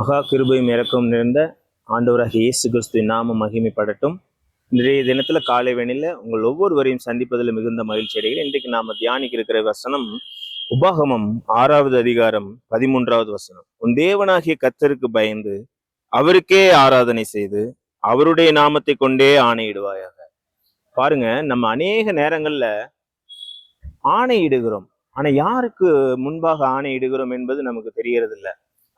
மகா கிருபையும் இறக்கம் நிறைந்த ஆண்டவராக இயேசு கிறிஸ்துவின் நாமம் மகிமைப்படட்டும். இன்றைய தினத்துல காலை வேணில உங்கள் ஒவ்வொருவரையும் சந்திப்பதில் மிகுந்த மகிழ்ச்சி அடைகிறேன். இன்றைக்கு நாம தியானிக்க இருக்கிற வசனம் உபாகமம் ஆறாவது அதிகாரம் பதிமூன்றாவது வசனம். உன் தேவனாகிய கத்தருக்கு பயந்து அவருக்கே ஆராதனை செய்து அவருடைய நாமத்தை கொண்டே ஆணையிடுவாயாக. பாருங்க நம்ம அநேக நேரங்கள்ல ஆணையிடுகிறோம். ஆனா யாருக்கு முன்பாக ஆணையிடுகிறோம் என்பது நமக்கு தெரியறது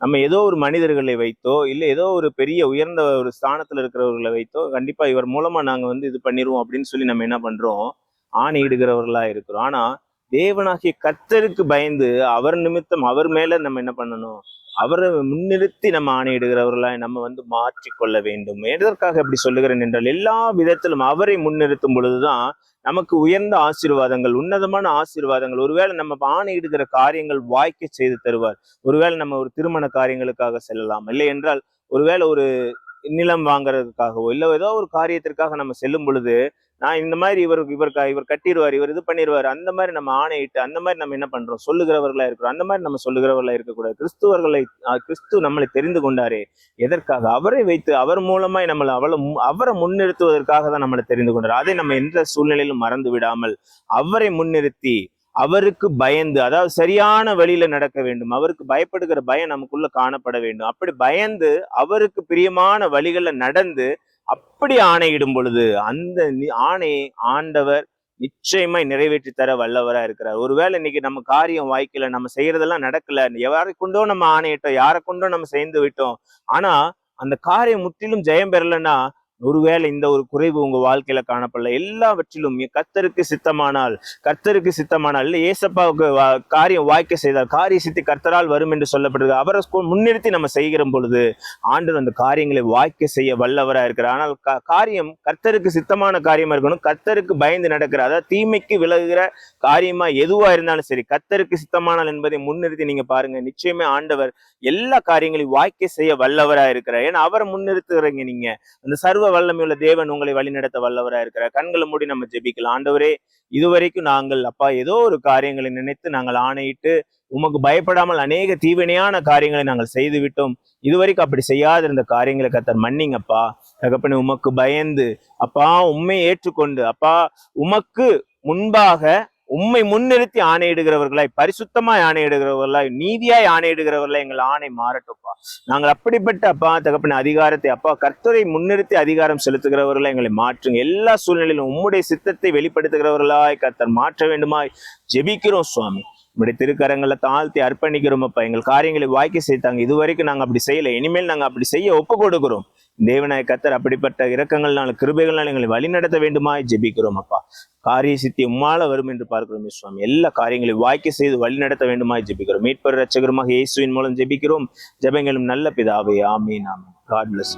நம்ம ஏதோ ஒரு மனிதர்களை வைத்தோ இல்லை ஏதோ ஒரு பெரிய உயர்ந்த ஒரு ஸ்தானத்தில் இருக்கிறவர்களை வைத்தோ கண்டிப்பாக இவர் மூலமாக நாங்கள் வந்து இது பண்ணிடுவோம் அப்படின்னு சொல்லி நம்ம என்ன பண்ணுறோம் ஆணையிடுகிறவர்களாக இருக்கிறோம். ஆனால் தேவனாகிய கர்த்தருக்கு பயந்து அவர் நிமித்தம் அவர் மேல நம்ம என்ன பண்ணணும்? அவரை முன்னிறுத்தி நம்ம ஆணையிடுகிறவர்களாய் நம்ம வந்து மாற்றிக்கொள்ள வேண்டும். எதற்காக எப்படி சொல்லுகிறேன் என்றால் எல்லா விதத்திலும் அவரை முன்னிறுத்தும் பொழுதுதான் நமக்கு உயர்ந்த ஆசீர்வாதங்கள் உன்னதமான ஆசீர்வாதங்கள் ஒருவேளை நம்ம ஆணையிடுகிற காரியங்கள் வாய்க்க செய்து தருவார். ஒருவேளை நம்ம ஒரு திருமண காரியங்களுக்காக செல்லலாம். இல்லை என்றால் ஒருவேளை ஒரு நிலம் வாங்குறதுக்காகவோ இல்லை ஏதோ ஒரு காரியத்திற்காக நம்ம செல்லும் பொழுது நான் இந்த மாதிரி இவர் இவர் இவர் கட்டிடுவார் இவர் இது பண்ணிடுவார் அந்த மாதிரி நம்ம ஆணையிட்டு அந்த மாதிரி நம்ம என்ன பண்றோம்? சொல்லுகிறவர்களா இருக்கிறோம். அந்த மாதிரி நம்ம சொல்லுகிறவர்களா இருக்கக்கூடாது. கிறிஸ்துவர்களை கிறிஸ்து நம்மளை தெரிந்து கொண்டாரே. எதற்காக? அவரை வைத்து அவர் மூலமாய் நம்மளை அவளை மு- அவரை முன்னிறுத்துவதற்காக தான் நம்மளை தெரிந்து கொண்டார். அதை நம்ம எந்த சூழ்நிலையிலும் மறந்து விடாமல் அவரை முன்னிறுத்தி அவருக்கு பயந்து அதாவது சரியான வழியில நடக்க வேண்டும். அவருக்கு பயப்படுகிற பயம் நமக்குள்ள காணப்பட வேண்டும். அப்படி பயந்து அவருக்கு பிரியமான வழிகளில் நடந்து அப்படி ஆணையிடும் பொழுது அந்த ஆணையை ஆண்டவர் நிச்சயமாய் நிறைவேற்றி தர வல்லவரா இருக்கிறார். ஒருவேளை இன்னைக்கு நம்ம காரியம் வாய்க்கல நம்ம செய்யறதெல்லாம் நடக்கல யாரை கொண்டோ நம்ம ஆணையிட்டோம் யாரை கொண்டோ நம்ம சேர்ந்து விட்டோம். ஆனா அந்த காரியம் முற்றிலும் ஜெயம் பெறலைன்னா ஒருவேளை இந்த ஒரு குறைவு உங்க வாழ்க்கையில காணப்படல. எல்லாவற்றிலும் கர்த்தருக்கு சித்தமானால் கர்த்தருக்கு சித்தமானால் இல்லை ஏசப்பாவுக்கு வா- காரியம் வாய்க்க செய்தால் காரிய சித்தி கர்த்தரால் வரும் என்று சொல்லப்படுது அவரை முன்னிறுத்தி நம்ம செய்கிற பொழுது ஆண்டவர் அந்த காரியங்களை வாய்க்க செய்ய வல்லவராக இருக்கிறார். ஆனால் காரியம் கர்த்தருக்கு சித்தமான காரியமா இருக்கணும். கர்த்தருக்கு பயந்து நடக்கிற அதாவது தீமைக்கு விலகுகிற காரியமா எதுவா இருந்தாலும் சரி கர்த்தருக்கு சித்தமானால் என்பதை முன்னிறுத்தி நீங்க பாருங்க. நிச்சயமே ஆண்டவர் எல்லா காரியங்களையும் வாய்க்க செய்ய வல்லவராக இருக்கிறார். ஏன்னா அவரை முன்னிறுத்துகிறீங்க நீங்க. அந்த சர்வ வல்லமையுள்ள தேவன் உங்களை வழிநடத்த வல்லவரா இருக்கிறார். கண்களை மூடி நம்ம ஜெபிக்கலாம். ஆண்டவரே இதுவரைக்கும் நாங்கள் அப்பா ஏதோ ஒரு காரியங்களை நினைத்து நாங்கள் ஆணையிட்டு உமக்கு பயப்படாமல் அநேக தீவினையான காரியங்களை நாங்கள் செய்து விட்டோம் இதுவரைக்கும் அப்படி செய்யாத இருந்த காரியங்களை கத்தர் மன்னிங்கப்பா. தகப்பனே உமக்கு பயந்து அப்பா உண்மை ஏற்றுக்கொண்டு அப்பா உமக்கு முன்பாக உம்மை முன்னிறுத்தி ஆணையிடுகிறவர்களாய் பரிசுத்தமாய் ஆணையிடுகிறவர்களாய் நீதியாய் ஆணையிடுகிறவர்களாய் எங்கள் ஆணை மாறட்டும்ப்பா. நாங்கள் அப்படிப்பட்ட அப்பா தகப்பன அதிகாரத்தை அப்பா கர்த்தரை முன்னிறுத்தி அதிகாரம் செலுத்துகிறவர்களாய் எங்களை மாற்றுங்க. எல்லா சூழ்நிலையிலும் உம்முடைய சித்தத்தை வெளிப்படுத்துகிறவர்களாய் கர்த்தர் மாற்ற வேண்டுமாய் ஜெபிக்கிறோம் சுவாமி. இப்படி திருக்கரங்களை தாழ்த்தி அர்ப்பணிக்கிறோம் அப்பா. எங்கள் காரியங்களை வாய்க்க செய்தாங்க. இதுவரைக்கும் நாங்கள் அப்படி செய்யல. இனிமேல் நாங்கள் அப்படி செய்ய ஒப்பு கொடுக்கிறோம். தேவநாயக கத்தர் அப்படிப்பட்ட இரக்கங்கள்னால கிருபைகள்னால எங்களை வழிநடத்த வேண்டுமாய் ஜெபிக்கிறோம் அப்பா. காரிய சித்தி உம்மால வரும் என்று பார்க்கிறோம் சுவாமி எல்லா காரியங்களையும் வாய்க்க செய்து வழிநடத்த வேண்டுமாய் ஜெபிக்கிறோம். மீட்பர் ரட்சகருமாக இயேசுவின் மூலம் ஜெபிக்கிறோம். ஜெபங்களும் நல்ல பிதாவே. ஆமீன் ஆமீன். God plus